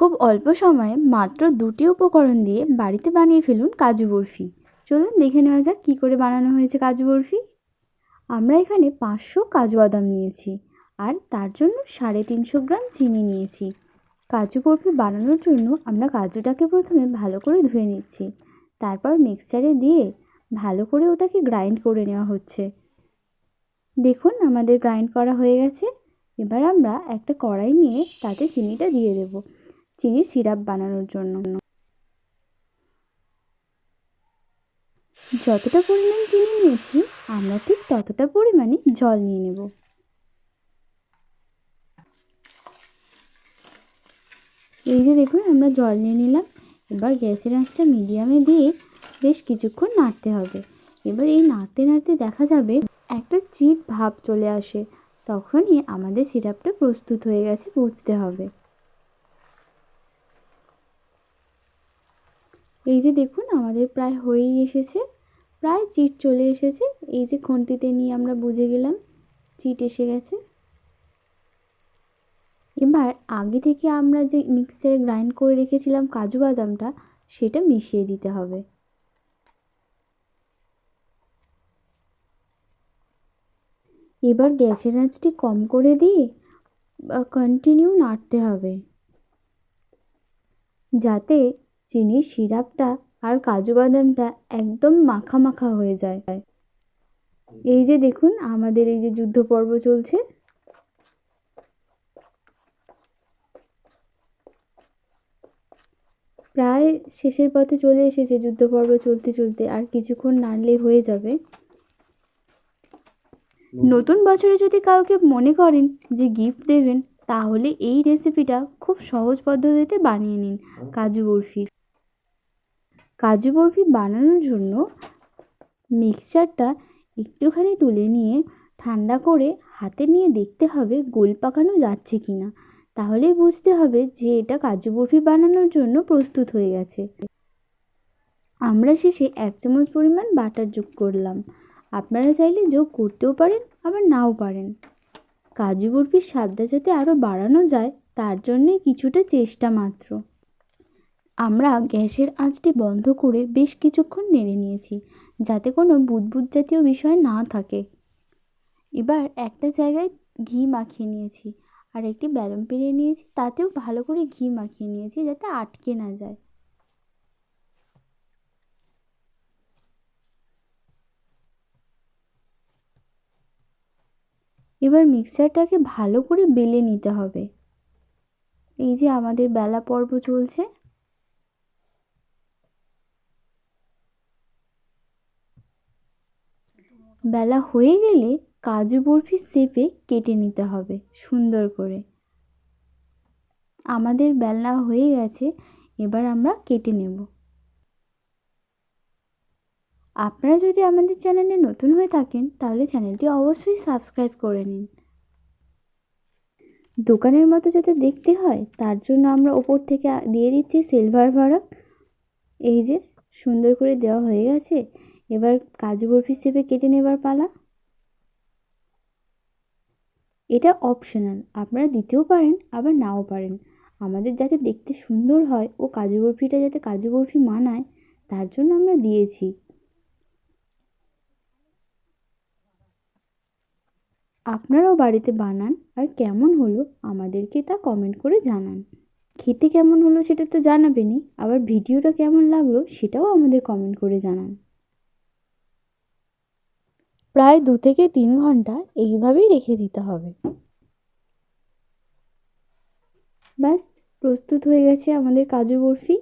খুব অল্প সময়ে মাত্র দুটি উপকরণ দিয়ে বাড়িতে বানিয়ে ফেলুন কাজু বরফি। চলুন দেখে নেওয়া যাক কী করে বানানো হয়েছে কাজু বরফি। আমরা এখানে পাঁচশো কাজু বাদাম নিয়েছি আর তার জন্য সাড়ে তিনশো গ্রাম চিনি নিয়েছি। কাজু বরফি বানানোর জন্য আমরা কাজুটাকে প্রথমে ভালো করে ধুয়ে নিচ্ছি। তারপর মিক্সচারে দিয়ে ভালো করে ওটাকে গ্রাইন্ড করে নেওয়া হচ্ছে। দেখুন আমাদের গ্রাইন্ড করা হয়ে গেছে। এবার আমরা একটা কড়াই নিয়ে তাতে চিনিটা দিয়ে দেব। চিনির সিরাপ বানানোর জন্য। যতটা পরিমাণ চিনি নিয়েছি, আমরা ঠিক ততটা পরিমাণে জল নিয়ে নেব। এই যে দেখুন, আমরা জল নিয়ে নিলাম। এবার গ্যাসের আঁচটা মিডিয়ামে দিয়ে বেশ কিছুক্ষণ নাড়তে হবে। এবার এই নাড়তে নাড়তে দেখা যাবে একটা চিট ভাব চলে আসে। তখনই আমাদের সিরাপটা প্রস্তুত হয়ে গেছে বুঝতে হবে। এই যে দেখুন, আমাদের প্রায় হয়েই এসেছে। প্রায় চিট চলে এসেছে। এই যে খুন্তিতে নিয়ে আমরা বুঝে গেলাম, চিট এসে গেছে। এবার আগে থেকে আমরা যে মিক্সচারে গ্রাইন্ড করে রেখেছিলাম কাজু বাদামটা, সেটা মিশিয়ে দিতে হবে। এবার গ্যাসের আঁচটি কম করে দিয়ে কন্টিনিউ নাড়তে হবে। যাতে চিনির সিরাপটা আর কাজু বাদামটা একদম মাখা মাখা হয়ে যায়। এই যে দেখুন, আমাদের এই যে যুদ্ধ পর্ব চলছে। প্রায় শেষের পথে চলে এসেছে যুদ্ধ পর্ব চলতে চলতে, আর কিছুক্ষণ নাড়লেই হয়ে যাবে। নতুন বছরে যদি কাউকে মনে করেন যে গিফট দেবেন, তাহলে এই রেসিপিটা খুব সহজ পদ্ধতিতে বানিয়ে নিন কাজু বরফির কাজু বরফি বানানোর জন্য মিক্সচারটা একটুখানি তুলে নিয়ে ঠান্ডা করে হাতে নিয়ে দেখতে হবে গোল পাকানো যাচ্ছে কি না তাহলেই বুঝতে হবে যে এটা কাজু বরফি বানানোর জন্য প্রস্তুত হয়ে গেছে। আমরা শেষে এক চামচ পরিমাণ বাটার যোগ করলাম। আপনারা চাইলে যোগ করতেও পারেন, আবার নাও পারেন। কাজু বরফির স্বাদটা যাতে আরও বাড়ানো যায়, তার জন্যে কিছুটা চেষ্টা মাত্র। আমরা গ্যাসের আঁচটি বন্ধ করে বেশ কিছুক্ষণ নেড়ে নিয়েছি, যাতে কোনো বুদবুদ জাতীয় বিষয় না থাকে। এবার একটা জায়গায় ঘি মাখিয়ে নিয়েছি, আর একটি ব্যালন পেরিয়ে নিয়েছি, তাতেও ভালো করে ঘি মাখিয়ে নিয়েছি যাতে আটকে না যায়। এবার মিক্সারটাকে ভালো করে বেলে নিতে হবে। এই যে আমাদের বেলা পর্ব চলছে। বেলা হয়ে গেলে কাজু বরফির শেপে কেটে নিতে হবে, সুন্দর করে। আমাদের বেলা হয়ে গেছে, এবার আমরা কেটে নেব। আপনারা যদি আমাদের চ্যানেলে নতুন হয়ে থাকেন, তাহলে চ্যানেলটি অবশ্যই সাবস্ক্রাইব করে নিন। দোকানের মতো যাতে দেখতে হয়, তার জন্য আমরা ওপর থেকে দিয়ে দিচ্ছি সিলভার ভাড়ক এই যে, সুন্দর করে দেওয়া হয়ে গেছে। এবার কাজু বরফি শেপে কেটে নেবার পালা। এটা অপশনাল আপনারা দিতেও পারেন, আবার নাও পারেন। আমাদের যাতে দেখতে সুন্দর হয় ও কাজু বরফিটা যাতে কাজু বরফি মানায়, তার জন্য আমরা দিয়েছি। আপনারাও বাড়িতে বানান আর কেমন হলো আমাদেরকে তা কমেন্ট করে জানান। খেতে কেমন হলো সেটা তো জানাবেনই, আবার ভিডিওটা কেমন লাগল সেটাও আমাদের কমেন্ট করে জানান। প্রায় দু থেকে তিন ঘণ্টা এইভাবেই রেখে দিতে হবে। ব্যাস, প্রস্তুত হয়ে গেছে আমাদের কাজু বরফি।